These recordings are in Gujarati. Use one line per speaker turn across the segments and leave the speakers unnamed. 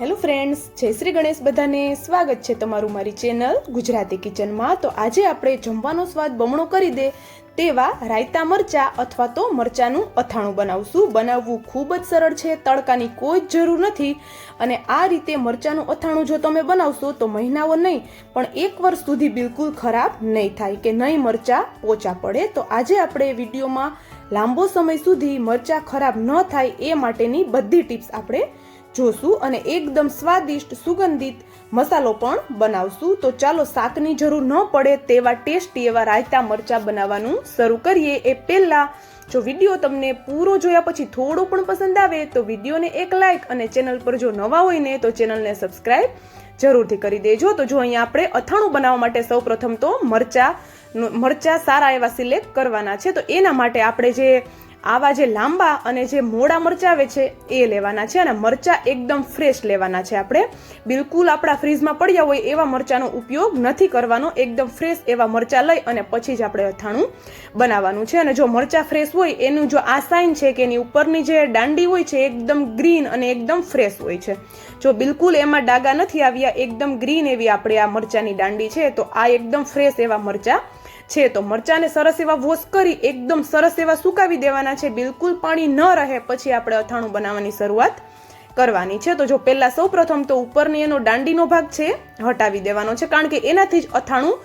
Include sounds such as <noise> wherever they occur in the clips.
હેલો ફ્રેન્ડ્સ, જય શ્રી ગણેશ બધાને. સ્વાગત છે તમારું મારી ચેનલ ગુજરાતી કિચનમાં. તો આજે આપણે જમવાનો સ્વાદ બમણો કરી દે તેવા રાયતા મરચા અથવા તો મરચાનું અથાણું બનાવશું. બનાવવું ખૂબ જ સરળ છે, તડકાની કોઈ જ જરૂર નથી. અને આ રીતે મરચાનું અથાણું જો તમે બનાવશો તો મહિનાઓ નહીં, પણ એક વર્ષ સુધી બિલકુલ ખરાબ નહીં થાય કે નહીં મરચા પોચા પડે. તો આજે આપણે વિડીયોમાં લાંબો સમય સુધી મરચા ખરાબ ન થાય એ માટેની બધી ટિપ્સ આપણે જોશું અને એકદમ સ્વાદિષ્ટ, સુગંધિત મસાલો પણ બનાવશું. તો ચાલો શાકની જરૂર ન પડે તેવા ટેસ્ટી એવા રાયતા મરચા બનાવવાનું શરૂ કરીએ. એ પહેલાં જો વીડિયો તમને પૂરો જોયા પછી થોડો પણ પસંદ આવે, તો વિડીયોને એક લાઇક અને ચેનલ પર જો નવા હોય ને, તો ચેનલને સબસ્ક્રાઈબ જરૂરથી કરી દેજો. તો જો અહીંયા આપણે અથાણું બનાવવા માટે સૌપ્રથમ તો મરચા મરચા સારા એવા સિલેક્ટ કરવાના છે. તો એના માટે આપણે જે આવા જે લાંબા અને જે મોડા મરચાં આવે છે, એ લેવાના છે અને મરચાં એકદમ ફ્રેશ લેવાના છે આપણે. બિલકુલ આપણા ફ્રીજમાં પડ્યા હોય એવા મરચાંનો ઉપયોગ નથી કરવાનો. એકદમ ફ્રેશ એવા મરચાં લઈ અને પછી જ આપણે અથાણું બનાવવાનું છે. અને જો મરચાં ફ્રેશ હોય, એનું જો આ સાઇન છે કે એની ઉપરની જે દાંડી હોય છે એકદમ ગ્રીન અને એકદમ ફ્રેશ હોય છે. જો બિલકુલ એમાં ડાગા નથી આવ્યા, એકદમ ગ્રીન એવી આપણે આ મરચાંની દાંડી છે, તો આ એકદમ ફ્રેશ એવા મરચા છે. તો મરચાંને સરસ એવા વોશ કરી એકદમ સરસ એવા સુકાવી દેવાના છે. બિલકુલ પાણી ન રહે પછી આપણે અથાણું બનાવવાની શરૂઆત કરવાની છે. તો જો પહેલાં સૌ પ્રથમ તો ઉપરની એનો દાંડીનો ભાગ છે હટાવી દેવાનો છે, કારણ કે એનાથી જ અથાણું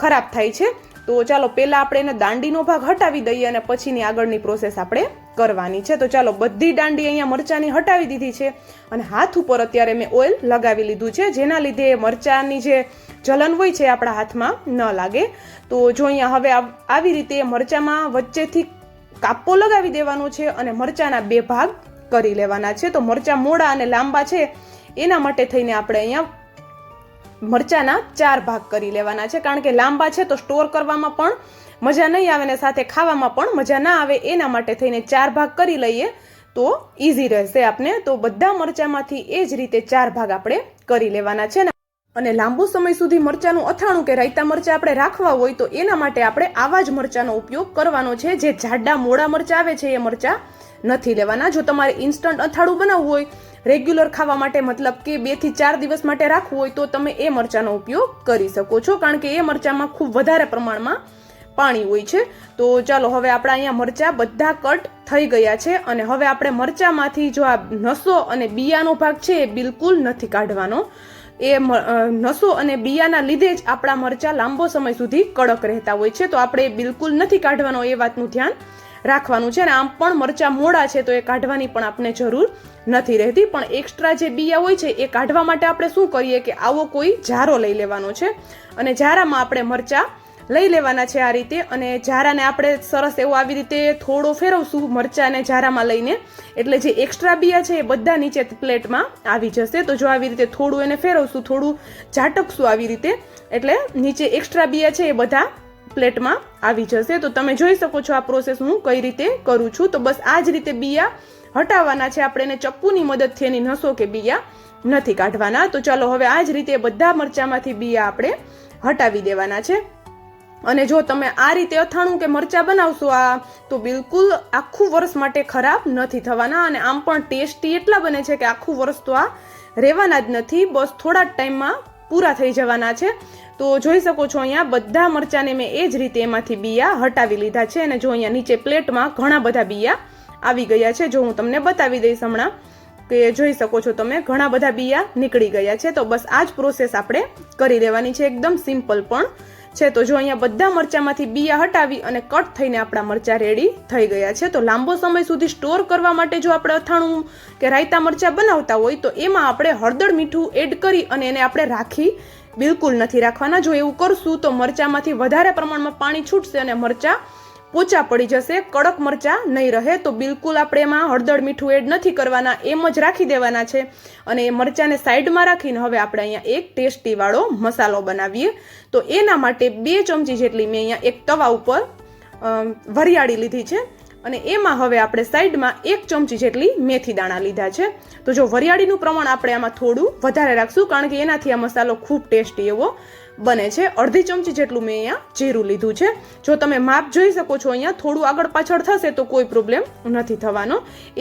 ખરાબ થાય છે. તો ચાલો પહેલાં આપણે એને દાંડીનો ભાગ હટાવી દઈએ અને પછીની આગળની પ્રોસેસ આપણે કરવાની છે. તો ચાલો બધી દાંડી અહીંયા મરચાંની હટાવી દીધી છે અને હાથ ઉપર અત્યારે મેં ઓઇલ લગાવી લીધું છે, જેના લીધે મરચાંની જે જલન હોય છે આપણા હાથમાં ન લાગે. તો જો અહીંયા હવે આવી રીતે મરચાંમાં વચ્ચેથી કાપો લગાવી દેવાનો છે અને મરચાંના બે ભાગ કરી લેવાના છે. તો મરચાં મોડા અને લાંબા છે. એના માટે થઈને આપણે અહીંયા મરચાના ચાર ભાગ કરી લેવાના છે. કારણ કે લાંબા છે તો સ્ટોર કરવામાં પણ મજા નહીં આવે ને સાથે ખાવામાં પણ મજા ના આવે. એના માટે થઈને ચાર ભાગ કરી લઈએ તો ઇઝી રહેશે આપણે તો બધા મરચામાંથી એ જ રીતે ચાર ભાગ આપણે કરી લેવાના છે. ને અને લાંબુ સમય સુધી મરચાનું અથાણું કે રાયતા મરચા આપણે રાખવા હોય તો એના માટે આપણે આવા જ મરચાનો ઉપયોગ કરવાનો છે. જે જાડા મોડા મરચા આવે છે એ મરચા નથી લેવાના. જો તમારે ઇન્સ્ટન્ટ અથાણું બનાવવું હોય રેગ્યુલર ખાવા માટે મતલબ કે બેથી ચાર દિવસ માટે રાખવું હોય તો તમે એ મરચાંનો ઉપયોગ કરી શકો છો. કારણ કે એ મરચાંમાં ખૂબ વધારે પ્રમાણમાં પાણી હોય છે. તો ચાલો, હવે આપણા અહીંયા મરચાં બધા કટ થઈ ગયા છે અને હવે આપણે મરચાંમાંથી જો આ નસો અને બિયાનો ભાગ છે એ બિલકુલ નથી કાઢવાનો. એ નસો અને બિયાના લીધે જ આપણા મરચાં લાંબો સમય સુધી કડક રહેતા હોય છે. તો આપણે બિલકુલ નથી કાઢવાનો એ વાતનું ધ્યાન રાખવાનું. છે અને આમ પણ મરચાં મોડા છે, તો એ કાઢવાની પણ આપણે જરૂર નથી રહેતી. પણ એક્સ્ટ્રા જે બિયા હોય છે, એ કાઢવા માટે આપણે શું કરીએ કે આવો કોઈ જારો લઈ લેવાનો છે. અને જારામાં આપણે મરચાં લઈ લેવાના છે આ રીતે. અને જારાને આપણે સરસ એવું આવી રીતે થોડો ફેરવશું મરચાંને જારામાં લઈને. એટલે જે એક્સ્ટ્રા બિયા છે, એ બધા નીચે પ્લેટમાં આવી જશે. તો જો આવી રીતે થોડું એને ફેરવશું, થોડું ઝાટકશું આવી રીતે. એટલે નીચે એક્સ્ટ્રા બિયા છે, એ બધા પ્લેટમાં આવી જશે. તો તમે જોઈ શકો છો આ પ્રોસેસ હું કઈ રીતે કરું છું. તો બસ આ જ રીતે બિયા હટાવવાના છે. આપણે એને ચપ્પુની મદદથી એની નસો કે બિયા નથી કાઢવાના. તો ચાલો હવે આ જ રીતે બધા મરચામાંથી બિયા આપણે હટાવી દેવાના છે. અને જો તમે આ રીતે અથાણું કે મરચા બનાવશો આ, તો બિલકુલ આખું વર્ષ માટે ખરાબ નથી થવાના. અને આમ પણ ટેસ્ટી એટલા બને છે કે આખું વર્ષ તો આ રહેવાના જ નથી. બસ થોડા જ ટાઈમમાં પૂરા થઈ જવાના છે. તો જોઈ શકો છો અહીંયા બધા મરચાંને મેં એ જ રીતે એમાંથી બિયા હટાવી લીધા છે અને જો અહીંયા નીચે પ્લેટમાં ઘણા બધા બિયા આવી ગયા છે, જો હું તમને બતાવી દઈશ હમણાં કે જોઈ શકો છો તમે, ઘણા બધા બિયા નીકળી ગયા છે. તો બસ આ જ પ્રોસેસ આપણે કરી લેવાની છે, એકદમ સિમ્પલ પણ છે. તો જો અહીંયા બધા મરચામાંથી બિયા હટાવી અને કટ થઈને આપણા મરચાં રેડી થઈ ગયા છે. તો લાંબો સમય સુધી સ્ટોર કરવા માટે જો આપણે અથાણું કે રાયતા મરચાં બનાવતા હોય, તો એમાં આપણે હળદર મીઠું એડ કરી અને એને આપણે રાખી બિલકુલ નથી રાખવાના. જો એવું કરશું તો મરચામાંથી વધારે પ્રમાણમાં પાણી છૂટશે અને મરચા પોચા પડી જશે. કડક મરચા નહીં રહે તો બિલકુલ આપણે એમાં હળદર મીઠું એડ નથી કરવાના. એમ જ રાખી દેવાના છે. અને એ મરચાને સાઈડમાં રાખીને હવે આપણે અહીંયા એક ટેસ્ટીવાળો મસાલો બનાવીએ. તો એના માટે બે ચમચી જેટલી મેં અહીંયા એક તવા ઉપર વરિયાળી લીધી છે. અને એમાં હવે આપણે સાઈડમાં એક ચમચી જેટલી મેથી દાણા લીધા છે. તો જો વરિયાળીનું પ્રમાણ આપણે આમાં થોડું વધારે રાખશું, કારણ કે એનાથી આ મસાલો ખૂબ ટેસ્ટી એવો બને છે. અડધી ચમચી જેટલું મેં અહીંયા જીરું લીધું છે. જો તમે માપ જોઈ શકો છો અહીંયા, થોડું આગળ પાછળ થશે તો કોઈ પ્રોબ્લેમ નથી થવાનો.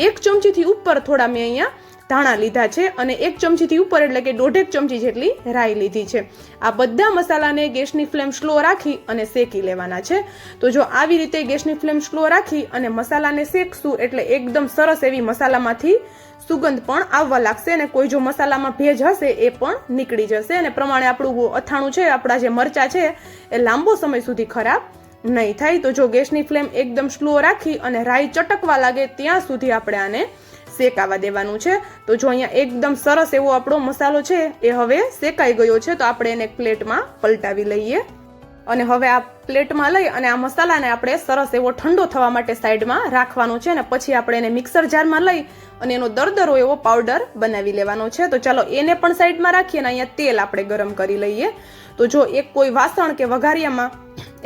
એક ચમચીથી ઉપર થોડા મેં અહીંયા ધાણા લીધા છે અને એક ચમચીથી ઉપર એટલે કે દોઢેક ચમચી જેટલી રાઈ લીધી છે. આ બધા મસાલાને ગેસની ફ્લેમ સ્લો રાખી અને શેકી લેવાના છે. તો જો આવી રીતે ગેસની ફ્લેમ સ્લો રાખી અને મસાલાને શેકશું એટલે એકદમ સરસ એવી મસાલામાંથી સુગંધ પણ આવવા લાગશે અને કોઈ જો મસાલામાં ભેજ હશે એ પણ નીકળી જશે. અને પ્રમાણે આપણું અથાણું છે, આપણા જે મરચા છે, એ લાંબો સમય સુધી ખરાબ નહીં થાય. તો જો ગેસની ફ્લેમ એકદમ સ્લો રાખી અને રાઈ ચટકવા લાગે ત્યાં સુધી આપણે આને શેકાવા દેવાનું છે. તો જો અહીંયા એકદમ સરસ એવો આપણો મસાલો છે, એ હવે શેકાઈ ગયો છે, તો આપણે એને પ્લેટમાં પલટાવી લઈએ. અને હવે આ પ્લેટમાં લઈ અને આ મસાલાને આપણે સરસ એવો ઠંડો થવા માટે સાઈડમાં રાખવાનો છે અને પછી આપણે એને મિક્સર જારમાં લઈ અને એનો દરદરો એવો પાવડર બનાવી લેવાનો છે. તો ચાલો એને પણ સાઈડમાં રાખીએ અને અહીંયા તેલ આપણે ગરમ કરી લઈએ. તો જો એક કોઈ વાસણ કે વઘારિયામાં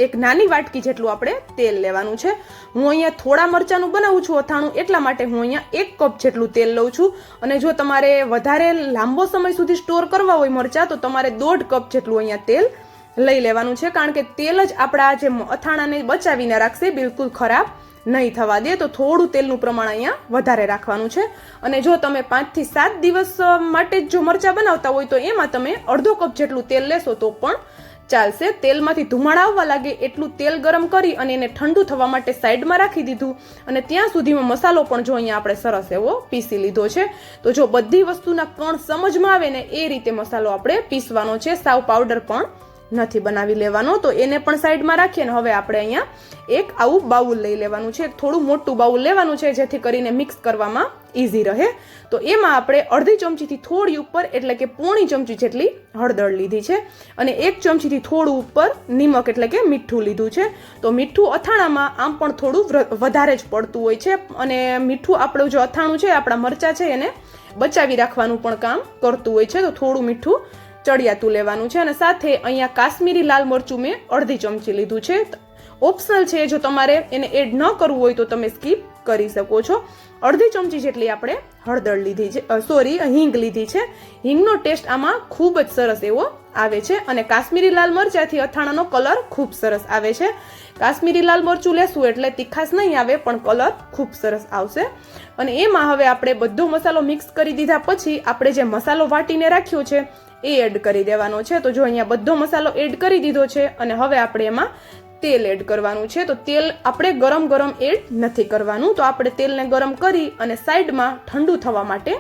એક નાની વાટકી જેટલું આપણે તેલ લેવાનું છે. હું અહીંયા થોડા મરચાંનું બનાવું છું, અથાણું, એટલા માટે હું અહીંયા એક કપ જેટલું તેલ લઉં છું. અને જો તમારે વધારે લાંબો સમય સુધી સ્ટોર કરવા હોય મરચાં, તો તમારે દોઢ કપ જેટલું અહીંયા તેલ લઈ લેવાનું છે. કારણ કે તેલ જ આપણા જે અથાણાને બચાવીને રાખશે, બિલકુલ ખરાબ નહીં થવા દે. તો થોડું તેલનું પ્રમાણ અહીંયા વધારે રાખવાનું છે. અને જો તમે પાંચથી સાત દિવસ માટે જ જો મરચાં બનાવતા હોય, તો એમાં તમે અડધો કપ જેટલું તેલ લેશો, તો પણ ચાલશે તેલમાંથી ધુમાડા આવવા લાગે એટલું તેલ ગરમ કરી અને એને ઠંડુ થવા માટે સાઈડમાં રાખી દીધું. અને ત્યાં સુધીમાં મસાલો પણ જો અહીંયા આપણે સરસ એવો પીસી લીધો છે. તો જો બધી વસ્તુના કણ સમજમાં આવે ને એ રીતે મસાલો આપણે પીસવાનો છે. સાવ પાવડર પણ નથી બનાવી લેવાનો. તો એને પણ સાઈડમાં રાખીએ ને હવે આપણે અહીંયા એક આવું બાઉલ લઈ લેવાનું છે. થોડું મોટું બાઉલ લેવાનું છે જેથી કરીને મિક્સ કરવામાં ઇઝી રહે. તો એમાં આપણે અડધી ચમચીથી થોડી ઉપર, એટલે કે પોણી ચમચી જેટલી હળદર લીધી છે અને એક ચમચીથી થોડું ઉપર નિમક, એટલે કે મીઠું લીધું છે. તો મીઠું અથાણામાં આમ પણ થોડું વધારે જ પડતું હોય છે અને મીઠું આપણું જો અથાણું છે, આપણા મરચાં છે, એને બચાવી રાખવાનું પણ કામ કરતું હોય છે. તો થોડું મીઠું ચડિયાતું લેવાનું છે અને સાથે અહીંયા કાશ્મીરી લાલ મરચું મેં અડધી ચમચી લીધું છે. ઓપ્શનલ છે, જો તમારે એને એડ ન કરવું હોય તો તમે સ્કીપ કરી શકો છો. અડધી ચમચી જેટલી આપણે હળદર લીધી છે. સોરી હિંગ લીધી છે. હિંગનો ટેસ્ટ આમાં ખૂબ જ સરસ એવો આવે છે અને કાશ્મીરી લાલ મરચાંથી અથાણાનો કલર ખૂબ સરસ આવે છે. કાશ્મીરી લાલ મરચું લેશું એટલે તીખાશ નહીં આવે, પણ કલર ખૂબ સરસ આવશે. અને એમાં હવે આપણે બધો મસાલો મિક્સ કરી દીધા પછી આપણે જે મસાલો વાટીને રાખ્યો છે, એ એડ કરી દેવાનો છે. તો જો અહીંયા બધો મસાલો એડ કરી દીધો છે અને હવે આપણે એમાં તેલ એડ કરવાનું છે, તો તેલ આપણે ગરમ ગરમ એડ નથી કરવાનું. તો આપણે તેલને ગરમ કરી અને સાઈડમાં ઠંડુ થવા માટે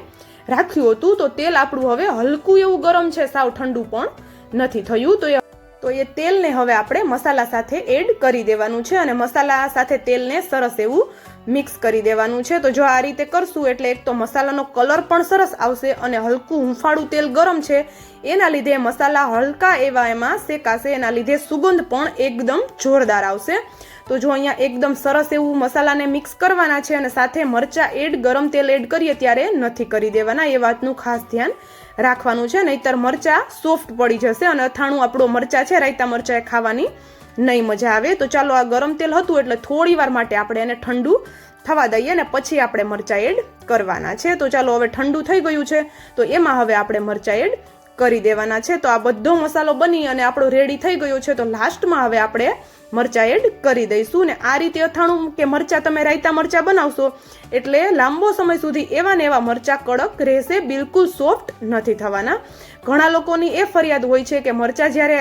રાખ્યું હતું. તો તેલ આપણું હવે હલકું એવું ગરમ છે, સાવ ઠંડુ પણ નથી થયું. તો એ તો એ તેલને હવે આપણે મસાલા સાથે એડ કરી દેવાનું છે અને મસાલા સાથે તેલને સરસ એવું મિક્સ કરી દેવાનું છે. તો જો આ રીતે કરશું એટલે એક તો મસાલાનો કલર પણ સરસ આવશે અને હલકું હુંફાળું તેલ ગરમ છે. એના લીધે મસાલા હલકા એવા એમાં શેકાશે. એના લીધે સુગંધ પણ એકદમ જોરદાર આવશે. તો જો અહીંયા એકદમ સરસ એવું મસાલાને મિક્સ કરવાના છે અને સાથે મરચાં એડ, ગરમ તેલ એડ કરીએ ત્યારે નથી કરી દેવાના. એ વાતનું ખાસ ધ્યાન રાખવાનું છે. નહીતર મરચાં સોફ્ટ પડી જશે અને અથાણું આપણો મરચાં છે, રાયતા મરચાં ખાવાની નહીં મજા આવે, તો ચાલો આ ગરમ તેલ હતું એટલે થોડી વાર માટે આપણે એને ઠંડુ થવા દઈએ ને પછી આપણે મરચાં એડ કરવાના છે. તો ચાલો હવે ઠંડુ થઈ ગયું છે, તો એમાં હવે આપણે મરચાં એડ કરી દેવાના છે. તો આ બધો મસાલો બની અને આપણો રેડી થઈ ગયો છે, તો લાસ્ટમાં હવે આપણે મરચાં એડ કરી દઈશું ને આ રીતે અથાણું કે મરચાં તમે રાયતા મરચાં બનાવશો એટલે લાંબો સમય સુધી એવા ને એવા મરચાં કડક રહેશે, બિલકુલ સોફ્ટ નથી થવાના. ઘણા લોકોની એ ફરિયાદ હોય છે કે મરચાં જ્યારે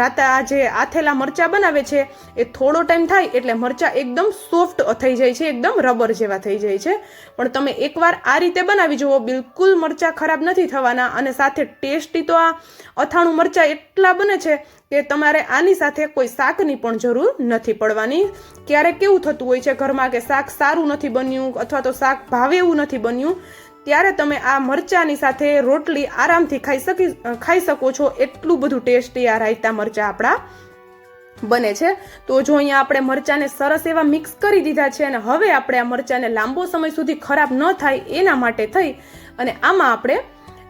રાતા જે આથેલા મરચાં બનાવે છે, એ થોડો ટાઈમ થાય એટલે મરચાં એકદમ સોફ્ટ થઈ જાય છે, એકદમ રબર જેવા થઈ જાય છે. પણ તમે એકવાર આ રીતે બનાવી જુઓ, બિલકુલ મરચાં ખરાબ નથી થવાના અને સાથે ટેસ્ટી તો આ અથાણું મરચાં એટલા બને છે કે તમારે આની સાથે કોઈ શાકની પણ જરૂર નથી પડવાની. ક્યારેક કેવું થતું હોય છે ઘરમાં કે શાક સારું નથી બન્યું અથવા તો શાક ભાવે એવું નથી બન્યું ત્યારે તમે આ મરચાની સાથે રોટલી આરામથી ખાઈ શકી ખાઈ શકો છો. એટલું બધું ટેસ્ટી આ રાયતા મરચા આપણા બને છે. તો જો અહીંયા આપણે મરચાને સરસ એવા મિક્સ કરી દીધા છે અને હવે આપણે આ મરચાને લાંબો સમય સુધી ખરાબ ન થાય એના માટે થઈ અને આમાં આપણે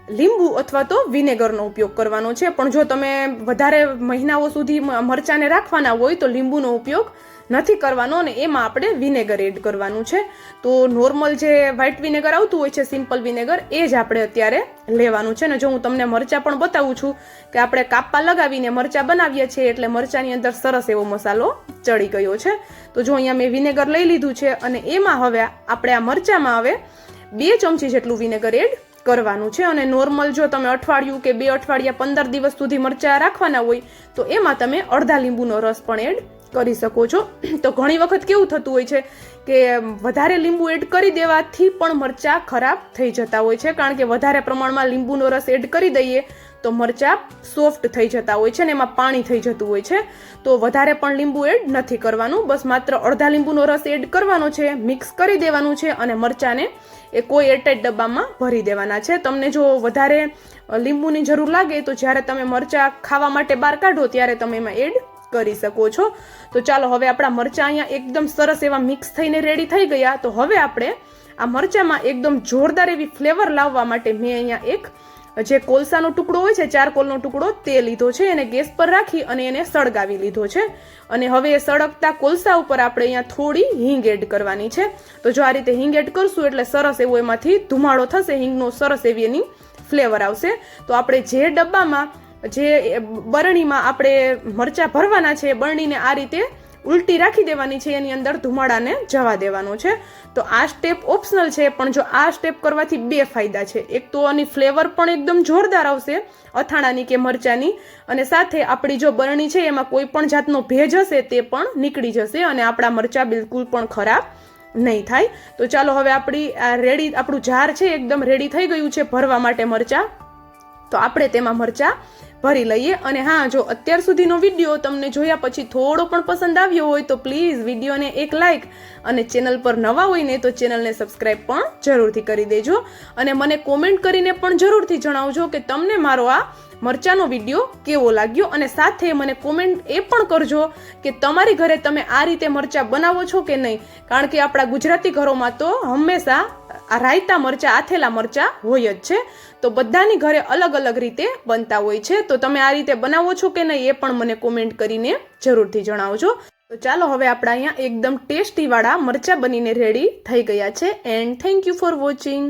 લીંબુ અથવા તો વિનેગરનો ઉપયોગ કરવાનો છે. પણ જો તમે વધારે મહિનાઓ સુધી મરચાંને રાખવાના હોય તો લીંબુનો ઉપયોગ નથી કરવાનો અને એમાં આપણે વિનેગર એડ કરવાનું છે. તો નોર્મલ જે વ્હાઇટ વિનેગર આવતું હોય છે, સિમ્પલ વિનેગર, એ જ આપણે અત્યારે લેવાનું છે. ને જો હું તમને મરચાં પણ બતાવું છું કે આપણે કાપા લગાવીને મરચાં બનાવીએ છીએ એટલે મરચાંની અંદર સરસ એવો મસાલો ચડી ગયો છે. તો જો અહીંયા મેં વિનેગર લઈ લીધું છે અને એમાં હવે આપણે આ મરચાંમાં હવે બે ચમચી જેટલું વિનેગર એડ કરવાનું છે અને નોર્મલ જો તમે અઠવાડિયું કે બે અઠવાડિયા પંદર દિવસ સુધી મરચાં રાખવાના હોય, તો એમાં તમે અડધા લીંબુનો રસ પણ એડ કરી શકો છો. <clears throat> તો ઘણી વખત કેવું થતું હોય છે કે વધારે લીંબુ એડ કરી દેવાથી પણ મરચાં ખરાબ થઈ જતા હોય છે. કારણ કે વધારે પ્રમાણમાં લીંબુનો રસ એડ કરી દઈએ તો મરચાં સોફ્ટ થઈ જતા હોય છે ને એમાં પાણી થઈ જતું હોય છે. તો વધારે પણ લીંબુ એડ નથી કરવાનું. બસ માત્ર અડધા લીંબુનો રસ એડ કરવાનો છે મિક્સ કરી દેવાનું છે અને મરચાંને એ કોઈ એરટાઈટ ડબ્બામાં ભરી દેવાના છે. તમને જો વધારે લીંબુની જરૂર લાગે તો જ્યારે તમે મરચાં ખાવા માટે બહાર કાઢો ત્યારે તમે એમાં એડ કરી શકો છો. તો ચાલો હવે આપણા મરચાં અહીંયા એકદમ સરસ એવા મિક્સ થઈને રેડી થઈ ગયા. તો હવે આપણે આ મરચાંમાં એકદમ જોરદાર એવી ફ્લેવર લાવવા માટે મેં અહીંયા એક જે કોલસાનો ટુકડો હોય છે, ચાર કોલનો ટુકડો તે લીધો છે એને ગેસ પર રાખી અને એને સળગાવી લીધો છે. અને હવે એ સળગતા કોલસા ઉપર આપણે અહીંયા થોડી હિંગ એડ કરવાની છે. તો જો આ રીતે હિંગ એડ કરશું એટલે સરસ એવો એમાંથી ધુમાડો થશે, હિંગનો સરસ એવી એની ફ્લેવર આવશે. તો આપણે જે ડબ્બામાં, જે બરણીમાં આપણે મરચાં ભરવાના છે, એ બરણીને આ રીતે ઉલટી રાખી દેવાની છે, એની અંદર ધુમાડાને જવા દેવાનો છે. તો આ સ્ટેપ ઓપ્શનલ છે, પણ જો આ સ્ટેપ કરવાથી બે ફાયદા છે. એક તો આની ફ્લેવર પણ એકદમ જોરદાર આવશે, અથાણાની કે મરચાંની, અને સાથે આપણી જો બરણી છે, એમાં કોઈ પણ જાતનો ભેજ હશે, તે પણ નીકળી જશે, અને આપણા મરચાં બિલકુલ પણ ખરાબ નહીં થાય. તો ચાલો હવે આપણી, આ રેડી આપણું જાર છે, એકદમ રેડી થઈ ગયું છે ભરવા માટે મરચાં. તો આપણે તેમાં મરચાં ભરી લઈએ અને હા, જો અત્યાર સુધીનો વીડિયો તમને જોયા પછી થોડો પણ પસંદ આવ્યો હોય તો પ્લીઝ વિડીયોને એક લાઇક અને ચેનલ પર નવા હોય ને તો ચેનલને સબસ્ક્રાઈબ પણ જરૂરથી કરી દેજો. અને મને કોમેન્ટ કરીને પણ જરૂરથી જણાવજો કે તમને મારો આ મરચાનો વીડિયો કેવો લાગ્યો અને સાથે મને કોમેન્ટ એ પણ કરજો કે તમારી ઘરે તમે આ રીતે મરચાં બનાવો છો કે નહીં? કારણ કે આપણા ગુજરાતી ઘરોમાં તો હંમેશા આ રાયતા મરચાં, આથેલા મરચાં હોય જ છે. તો બધાની ઘરે અલગ અલગ રીતે બનતા હોય છે. તો તમે આ રીતે બનાવો છો કે નહીં એ પણ મને કોમેન્ટ કરીને જરૂરથી જણાવજો. તો ચાલો હવે આપણા અહીંયા એકદમ ટેસ્ટીવાળા મરચાં બનીને રેડી થઈ ગયા છે. And thank you for watching